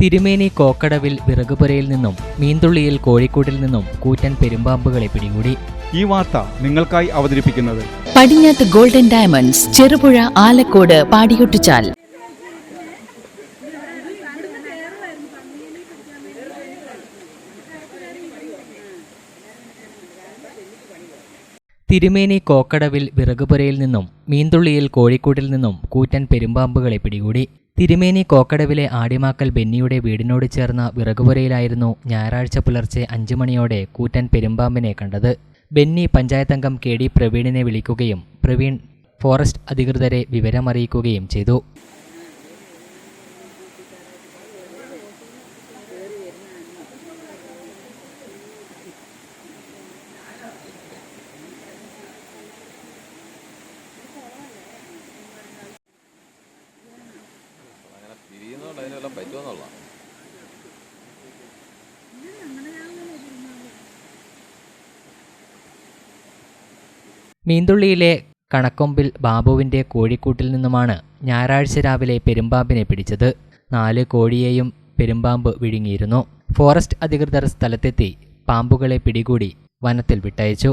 തിരുമേനി കോക്കടവിൽ വിറകുപുരയിൽ നിന്നും മീന്തുള്ളിയിൽ കോഴിക്കോട്ടിൽ നിന്നും കൂറ്റൻ പെരുമ്പാമ്പുകളെ പിടികൂടി. ഈ വാർത്ത നിങ്ങൾക്കായി അവതരിപ്പിക്കുന്നത്. പടിഞ്ഞാത്ത് ഗോൾഡൻ ഡയമണ്ട്സ് ചെറുപുഴ ആലക്കോട് പാടിയൊട്ടിച്ചാൽ തിരുമേനി കോക്കടവിൽ വിറകുപുരയിൽ നിന്നും മീന്തുള്ളിയിൽ കോഴിക്കോട്ടിൽ നിന്നും കൂറ്റൻ പെരുമ്പാമ്പുകളെ പിടികൂടി. തിരുമേനി കോക്കടവിലെ ആടിമാക്കൽ ബെന്നിയുടെ വീടിനോട് ചേർന്ന വിറകുപുരയിലായിരുന്നു ഞായറാഴ്ച പുലർച്ചെ അഞ്ചു മണിയോടെ കൂറ്റൻ പെരുമ്പാമ്പിനെ കണ്ടത്. ബെന്നി പഞ്ചായത്തംഗം കെ ഡി പ്രവീണിനെ വിളിക്കുകയും പ്രവീൺ ഫോറസ്റ്റ് അധികൃതരെ വിവരമറിയിക്കുകയും ചെയ്തു. മീന്തുള്ളിയിലെ കണക്കൊമ്പിൽ ബാബുവിന്റെ കോഴിക്കൂട്ടിൽ നിന്നുമാണ് ഞായറാഴ്ച രാവിലെ പെരുമ്പാമ്പിനെ പിടിച്ചത്. നാല് കോഴിയെയും പെരുമ്പാമ്പ് വിഴുങ്ങിയിരുന്നു. ഫോറസ്റ്റ് അധികൃതർ സ്ഥലത്തെത്തി പാമ്പുകളെ പിടികൂടി വനത്തിൽ വിട്ടയച്ചു.